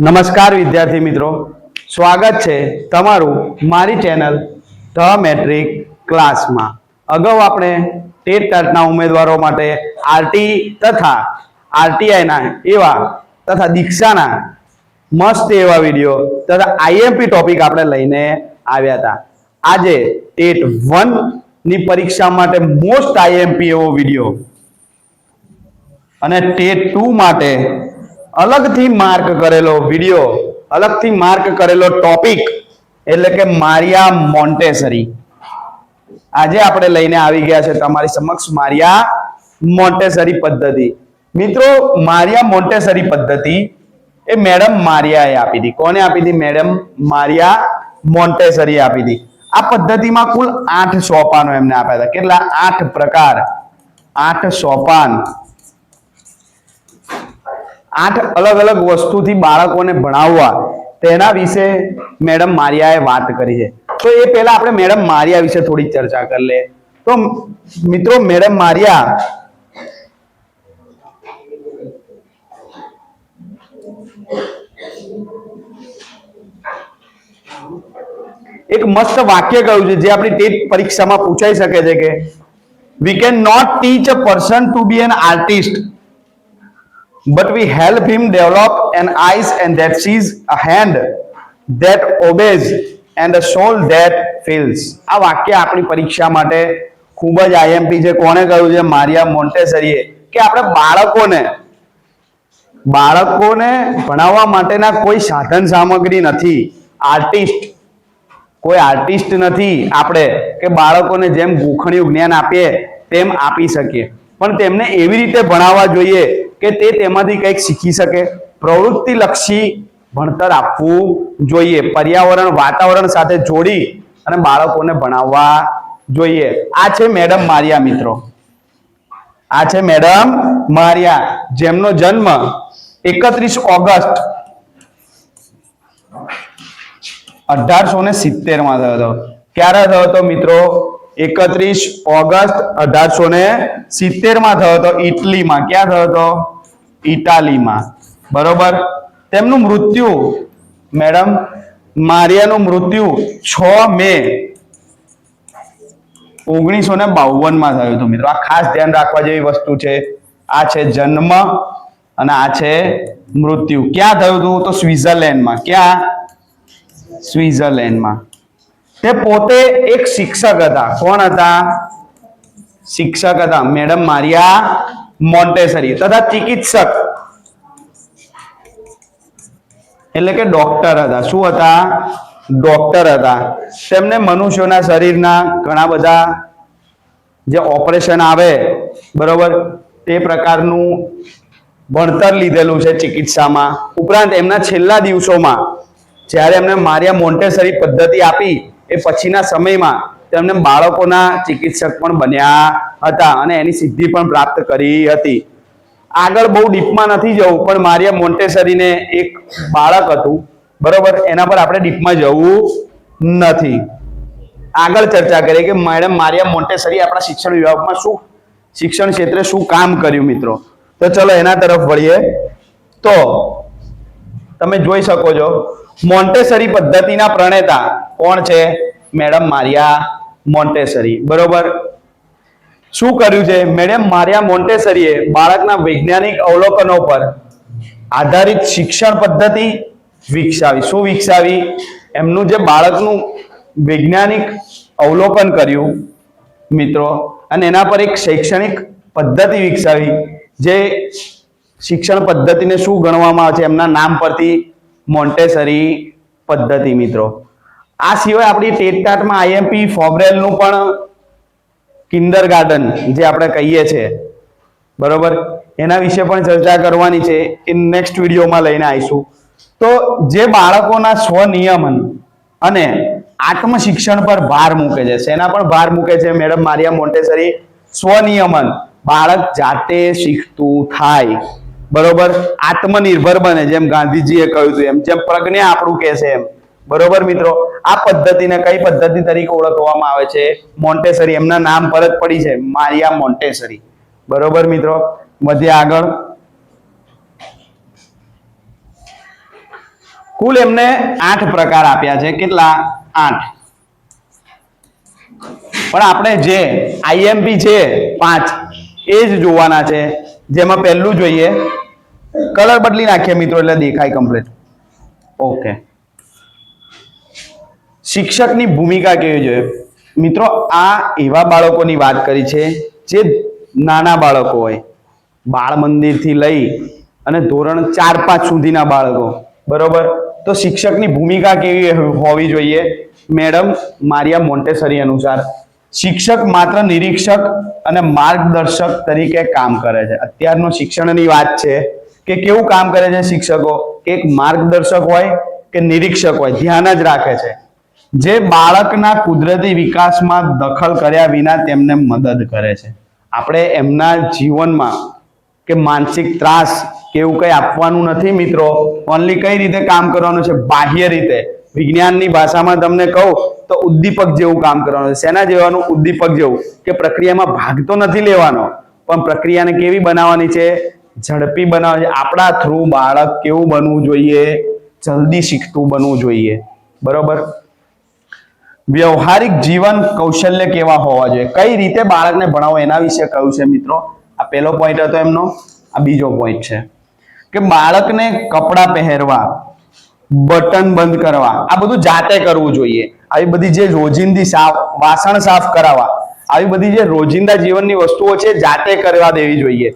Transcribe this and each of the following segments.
નમસ્કાર વિદ્યાર્થી મિત્રો. સ્વાગત છે તમારું મારી ચેનલ ધ મેટ્રિક ક્લાસમાં. અગાઉ આપણે ટેટ ટાટના ઉમેદવારો માટે આરટી તથા આરટીઆઈના એવા તથા દીક્ષાના મસ્ત એવા વીડિયો તથા આઈએમપી ટોપિક આપણે લઈને આવ્યા હતા. આજે ટેટ વનની પરીક્ષા માટે મોસ્ટ આઈએમપી એવો વીડિયો. અને ટેટ ટુ માટે અલગથી માર્ક કરેલો વીડિયો અલગથી માર્ક કરેલો ટોપિક એટલે કે મારિયા મોન્ટેસરી. આજે આપણે લઈને આવી ગયા છે તમારી સમક્ષ મારિયા મોન્ટેસરી પદ્ધતિ. મિત્રો, મારિયા મોન્ટેસરી પદ્ધતિ એ મેડમ મારિયાએ આપી હતી. કોને આપી હતી? મેડમ મારિયા મોન્ટેસરી આપી હતી. આ પદ્ધતિમાં કુલ આઠ સોપાનો એમને આપ્યા હતા. કેટલા? આઠ પ્રકાર. આઠ સોપાન. આઠ અલગ અલગ વસ્તુથી બાળકોને ભણાવવા, તેના વિશે મેડમ મારિયાએ વાત કરી છે. તો એ પહેલા આપણે મેડમ મારિયા વિશે થોડી ચર્ચા કરી લે. તો મિત્રો, મેડમ મારિયા, એક મસ્ત વાક્ય કહ્યું છે, જે આપણી ટેટ પરીક્ષામાં પૂછાઈ શકે છે કે we can not teach a person to be an artist but we help him develop an eyes and that sees a hand that obeys and a soul that feels. આ વાક્ય આપણી પરીક્ષા માટે ખૂબ જ આઈએમપી છે. કોણે કહ્યું છે? મારિયા મોન્ટેસરીએ કે આપણે બાળકોને બાળકોને ભણાવવા માટેના કોઈ સાધન સામગ્રી નથી. આર્ટિસ્ટ કોઈ આર્ટિસ્ટ નથી આપણે કે બાળકોને જેમ ગોખણિયું જ્ઞાન આપીએ તેમ આપી શકીએ. પણ તેમને એવી રીતે ભણાવવા જોઈએ કે તે તેમાંથી કંઈક શીખી શકે. પ્રવૃત્તિલક્ષી ભણતર આપવું જોઈએ. પર્યાવરણ, વાતાવરણ સાથે જોડી અને બાળકોને ભણાવવા જોઈએ. આ છે મેડમ મારિયા મિત્રો. આ છે મેડમ મારિયા, જેમનો જન્મ એકત્રીસ ઓગસ્ટ અઢારસો ને સિત્તેરમાં થયો હતો. ક્યારે થયો હતો મિત્રો? એકત્રીસ ઓગસ્ટ અઢારસો ને સિત્તેરમાં થયો હતો. ઇટલીમાં. ક્યાં થયો હતો? ઇટાલીમાં. બરોબર? તેમનું મૃત્યુ, મેડમ, મારિયાનું મૃત્યુ છ મે ઓગણીસો ને બાવનમાં થયું હતું મિત્રો. આ ખાસ ધ્યાન રાખવા જેવી વસ્તુ છે. આ છે જન્મ અને આ છે મૃત્યુ. ક્યાં થયું હતું? તો સ્વિટરલેન્ડમાં ક્યાં? સ્વિટરલેન્ડમાં તે પોતે એક શિક્ષક હતા. કોણ હતા? શિક્ષક હતા. મેડમ મારિયા મોન્ટેસરી તથા ચિકિત્સક. એટલે કે ડોક્ટર હતા. શું હતા? ડોક્ટર હતા. તેમને મનુષ્યોના શરીરના ઘણા બધા જે ઓપરેશન આવે, બરોબર, તે પ્રકારનું ભણતર લીધેલું છે ચિકિત્સામાં. ઉપરાંત એમના છેલ્લા દિવસોમાં જ્યારે એમને મારિયા મોન્ટેસરી પદ્ધતિ આપી, એ પછીના સમયમાં તેમને બાળકોના ચિકિત્સક પણ બન્યા હતા અને એની સિદ્ધિ પણ પ્રાપ્ત કરી હતી. આગળ બહુ ડીપમાં નથી જવું, પણ મારિયા મોન્ટેસરીને એક બાળક હતું, બરોબર? એના પર આપણે ડીપમાં જવું નથી. આગળ ચર્ચા કરીએ કે મેડમ મારિયા મોન્ટેસરી આપણા શિક્ષણ વિભાગમાં શું, શિક્ષણ ક્ષેત્રે શું કામ કર્યું મિત્રો? તો ચલો એના તરફ વળીએ. તો તમે જોઈ શકો છો, મોન્ટેસરી પદ્ધતિના પ્રણેતા કોણ છે? Madam Maria Montessori. બરોબર? શું કર્યું છે? મેડમ મારિયા મોન્ટેસરીએ બાળકના વૈજ્ઞાનિક અવલોકનો પર આધારિત શિક્ષણ પદ્ધતિ વિકસાવી. શું વિકસાવી? એમનું જે બાળકનું વૈજ્ઞાનિક અવલોકન કર્યું, મિત્રો, અને એના પર એક શૈક્ષણિક પદ્ધતિ વિકસાવી, જે શિક્ષણ પદ્ધતિને શું ગણવામાં આવે છે? એમના નામ પરથી મોન્ટેસરી પદ્ધતિ, મિત્રો. આ સિવાય આપણી ટેટટાટમાં આઈએમપી ફોબરેલનું પણ કિન્ડર ગાર્ડન જે આપણે કહીએ છીએ. બરોબર? એના વિશે પણ ચર્ચા કરવાની છે. એ નેક્સ્ટ વિડીયોમાં લઈને આવીશું. તો જે બાળકોના સ્વનિયમન અને આત્મ શિક્ષણ પર ભાર મૂકે છે, શેના પર ભાર મૂકે છે? મેડમ મારિયા મોન્ટેસરી સ્વનિયમન. બાળક જાતે શીખતું થાય. બરોબર? આત્મનિર્ભર બને, જેમ ગાંધીજીએ કહ્યું હતું એમ. જેમ પ્રજ્ઞા આપણું કહે છે એમ. બરોબર મિત્રો? આ પદ્ધતિને કઈ પદ્ધતિ તરીકે ઓળખવામાં આવે છે? મોન્ટેસરી, એમના નામ પર જ પડી છે, મારિયા મોન્ટેસરી. બરોબર મિત્રો? વધ્યા આગળ. કુલ એમને આઠ પ્રકાર આપ્યા છે. કેટલા? આઠ. પણ આપણે જે આઈએમપી છે, પાંચ, એ જ જોવાના છે. જેમાં પહેલું જોઈએ. કલર બદલી નાખીએ મિત્રો, એટલે દેખાય કમ્પ્લીટ ઓકે શિક્ષકની ભૂમિકા કેવી જોઈએ? મિત્રો, આ એવા બાળકોની વાત કરી છે, જે નાના બાળકો હોય. બાળ મંદિરથી લઈ અને ધોરણ ચાર પાંચ સુધીના બાળકો. બરોબર? તો શિક્ષકની ભૂમિકા કેવી હોવી જોઈએ? મેડમ મારિયા મોન્ટેસરી અનુસાર, શિક્ષક માત્ર નિરીક્ષક અને માર્ગદર્શક તરીકે કામ કરે છે. અત્યારનો શિક્ષણની વાત છે કે કેવું કામ કરે છે શિક્ષકો? એક માર્ગદર્શક હોય કે નિરીક્ષક હોય? ધ્યાન જ રાખે છે. જે બાળકના કુદરતી વિકાસમાં દખલ કર્યા વિના તેમને મદદ કરે છે. આપણે એમના જીવનમાં કે માનસિક ત્રાસ કે એવું કંઈ આપવાનું નથી મિત્રો ઓનલી કઈ રીતે કામ કરવાનું છે? બાહ્ય રીતે. વિજ્ઞાનની ભાષામાં તમને કહું તો ઉદ્દીપક જેવું કામ કરવાનું છે. શેના જેવાનું? ઉદ્દીપક જેવું. કે પ્રક્રિયામાં ભાગ તો નથી લેવાનો, પણ પ્રક્રિયાને કેવી બનાવવાની છે? ઝડપી બનાવવાની છે. આપણા થ્રુ બાળક કેવું બનવું જોઈએ? જલ્દી શીખતું બનવું જોઈએ. બરોબર? વ્યવહારિક જીવન કૌશલ્ય કેવા હોવા જોઈએ? કઈ રીતે બાળકને ભણાવો એના વિશે કહ્યું છે મિત્રો? આ પહેલો પોઈન્ટ હતો એમનો. આ બીજો પોઈન્ટ છે. કે બાળકને કપડાં પહેરવા, બટન બંધ કરવા, આ બધું જાતે કરવું જોઈએ. આવી બધી જે રોજિંદી સાફ, વાસણ સાફ કરાવવા, આવી બધી જે રોજિંદા જીવનની વસ્તુઓ છે જાતે કરવા દેવી જોઈએ.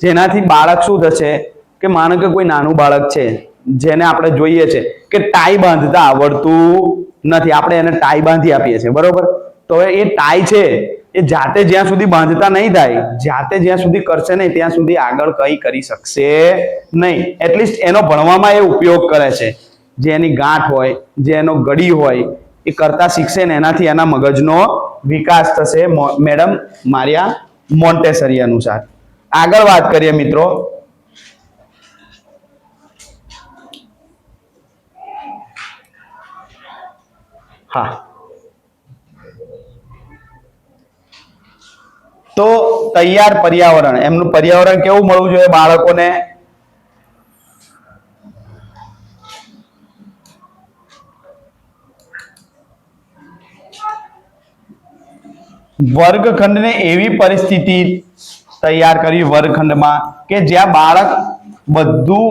જેનાથી બાળક શું થશે? કે માનો કે કોઈ નાનું બાળક છે જેને આપણે જોઈએ છે કે ટાઈ બાંધતા આવડતું નથી. આપણે એને ટાઈ બાંધી આપીએ છીએ, બરોબર? તો એ ટાઈ છે, એ જાતે જ્યાં સુધી બાંધતા નહીં થાય, જાતે જ્યાં સુધી કરશે નહીં, ત્યાં સુધી આગળ કંઈ કરી શકશે નહીં. એટલીસ્ટ એનો ભણવામાં એ ઉપયોગ કરે છે. જે એની ગાંઠ હોય, જે એનો ગડી હોય, એ કરતા શીખશે ને એનાથી એના મગજનો વિકાસ થશે. મેડમ મારિયા મોન્ટેસરી અનુસાર. આગળ વાત કરીએ મિત્રો. હા. તો તૈયાર પર્યાવરણ, એમનું પર્યાવરણ કેવું મળવું જોઈએ બાળકોને? વર્ગખંડને એવી પરિસ્થિતિ તૈયાર કરવી વર્ગખંડમાં કે જ્યાં બાળક બધું,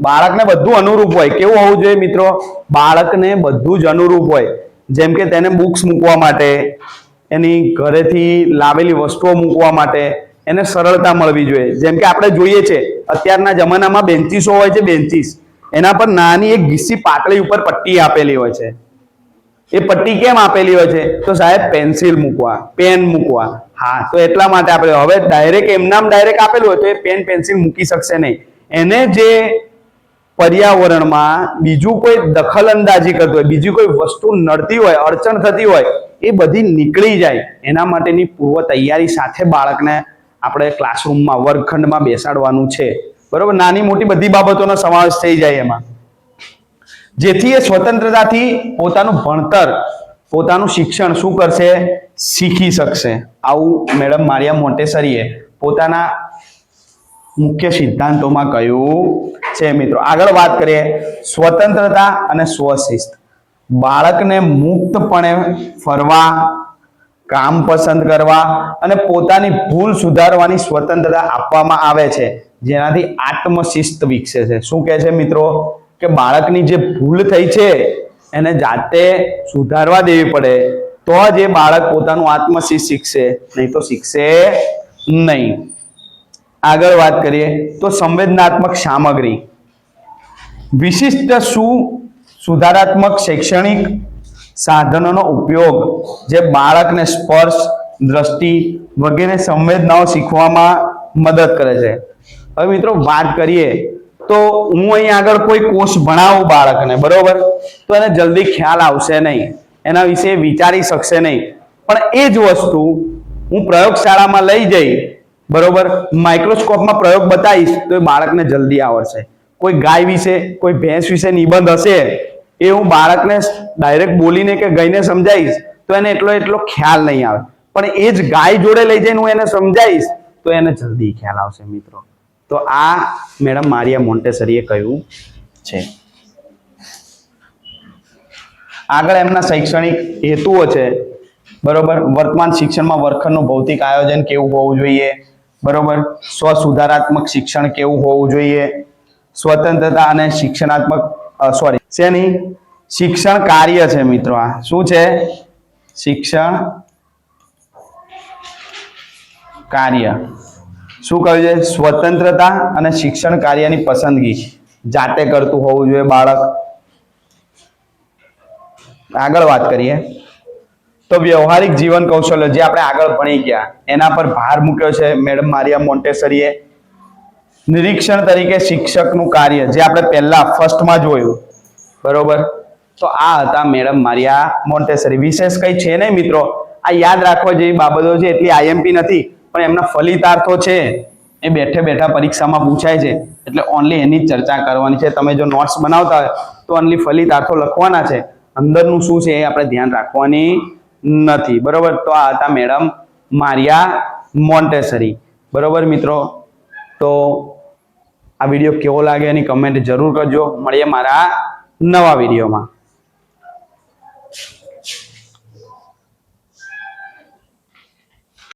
બાળકને બધું અનુરૂપ હોય. કેવું હોવું જોઈએ મિત્રો? બાળકને બધું જ અનુરૂપ હોય. જેમ કે તેને બુક્સ મૂકવા માટે, એની ઘરેથી લાવેલી વસ્તુઓ મૂકવા માટે એને સરળતા મળવી જોઈએ. જેમ કે આપણે જોઈએ છે, અત્યારના જમાનામાં બેન્ચીસો હોય છે, બેન્ચીસ. એના પર નાની એક ઘીસી પાતળી ઉપર પટ્ટી આપેલી હોય છે. એ પટ્ટી કેમ આપેલી હોય છે? તો સાહેબ, પેન્સિલ મૂકવા, પેન મૂકવા. હા, તો એટલા માટે આપણે હવે ડાયરેક્ટ એમનામ ડાયરેક્ટ આપેલું હોય તો એ પેન પેન્સિલ મૂકી શકશે નહીં. એને જે પર્યાવરણમાં બીજું કોઈ દખલ અંદાજી કરતું હોય, બીજી કોઈ વસ્તુ નડતી હોય, અડચણ થતી હોય, એ બધી નીકળી જાય. એના માટેની પૂર્વ તૈયારી સાથે બાળકને આપણે ક્લાસરૂમમાં વર્ગખંડમાં બેસાડવાનું છે. બરોબર? નાની મોટી બધી બાબતોનો સમાવેશ થઈ જાય એમાં. જેથી એ સ્વતંત્રતાથી પોતાનું ભણતર, પોતાનું શિક્ષણ શું કરશે? શીખી શકશે. આવું મેડમ મારિયા મોન્ટેસરીએ પોતાના મુખ્ય સિદ્ધાંતોમાં કહ્યું. છે મિત્રો. આગળ વાત કરીએ. સ્વતંત્રતા અને સ્વશિસ્ત. બાળકને મુક્તપણે ફરવા, કામ પસંદ કરવા અને પોતાની ભૂલ સુધારવાની સ્વતંત્રતા આપવામાં આવે છે. જેનાથી આત્મશિસ્ત વિકસે છે. શું કહે છે મિત્રો? કે બાળકની જે ભૂલ થઈ છે, એને જાતે સુધારવા દેવી પડે. તો જ એ બાળક પોતાનું આત્મશિસ્ત શીખશે. નહીં તો શીખશે નહીં. આગળ વાત કરીએ તો સંવેદનાત્મક સામગ્રી. વિશિષ્ટ સુ સુધારાત્મક શૈક્ષણિક સાધનોનો ઉપયોગ, જે બાળકને સ્પર્શ, દ્રષ્ટિ વગેરે સંવેદનાઓ શીખવામાં મદદ કરે છે. હવે મિત્રો વાત કરીએ તો હું અહીં આગળ કોઈ કોર્સ ભણાવું બાળકને, બરોબર? તો એને જલ્દી ખ્યાલ આવશે નહીં. એના વિશે વિચારી શકશે નહીં. પણ એ જ વસ્તુ હું પ્રયોગશાળામાં લઈ જઈ બરોબર? માઇક્રોસ્કોપમાં પ્રયોગ બતાવીશ તો એ બાળકને જલ્દી આવડશે. કોઈ ગાય વિશે, કોઈ ભેંસ વિશે નિબંધ હશે એ હું બાળકને ડાયરેક્ટ બોલીને કે ગઈને સમજાવીશ, તો એને એટલો એટલો ખ્યાલ નહીં આવે. પણ એ જ ગાય જોડે લઈ જઈને હું એને સમજાવીશ, તો એને જલ્દી ખ્યાલ આવશે મિત્રો. તો આ મેડમ મારિયા મોન્ટેસરીએ કહ્યું છે. આગળ એમના શૈક્ષણિક હેતુઓ છે. બરોબર? વર્તમાન શિક્ષણમાં વર્ગખંડનું ભૌતિક આયોજન કેવું હોવું જોઈએ? બરોબર? સ્વ સુધારાત્મક શિક્ષણ કેવું હોવું જોઈએ? સ્વતંત્રતા અને શિક્ષણાત્મક સોરી શેની? શિક્ષણ કાર્ય છે મિત્રો આ. શું છે? શિક્ષણ કાર્ય. શું કહ્યું છે? સ્વતંત્રતા અને શિક્ષણ કાર્યની પસંદગી. જાતે કરતું હોવું જોઈએ બાળક. આગળ વાત કરીએ. તો વ્યવહારિક જીવન કૌશલ્ય જે આપણે આગળ ભણી ગયા, એના પર ભાર મૂક્યો છે મેડમ મારિયા મોન્ટેસરીએ. નિરીક્ષણ તરીકે શિક્ષકનું કાર્ય, જે આપણે પહેલા ફર્સ્ટમાં જોયું. બરોબર? તો આ હતા મેડમ મારિયા મોન્ટેસરી. વિશેષ કઈ છે નહીં મિત્રો? આ યાદ રાખવા જેવી બાબતો છે, એટલી આઈએમપી નથી, પણ એમના ફલિતાર્થો છે. એ બેઠે બેઠા પરીક્ષામાં પૂછાય છે, એટલે ઓનલી એની ચર્ચા કરવાની છે. તમે જો નોટ્સ બનાવતા હોય, તો ઓનલી ફલિતાર્થો લખવાના છે. અંદરનું શું છે એ આપણે ધ્યાન રાખવાની નથી. બરોબર? તો આ હતા મેડમ મારિયા મોન્ટેસરી. બરોબર મિત્રો? તો આ વીડિયો કેવો લાગે એની કમેન્ટ જરૂર કરજો. મળીએ મારા નવા વિડીયોમાં.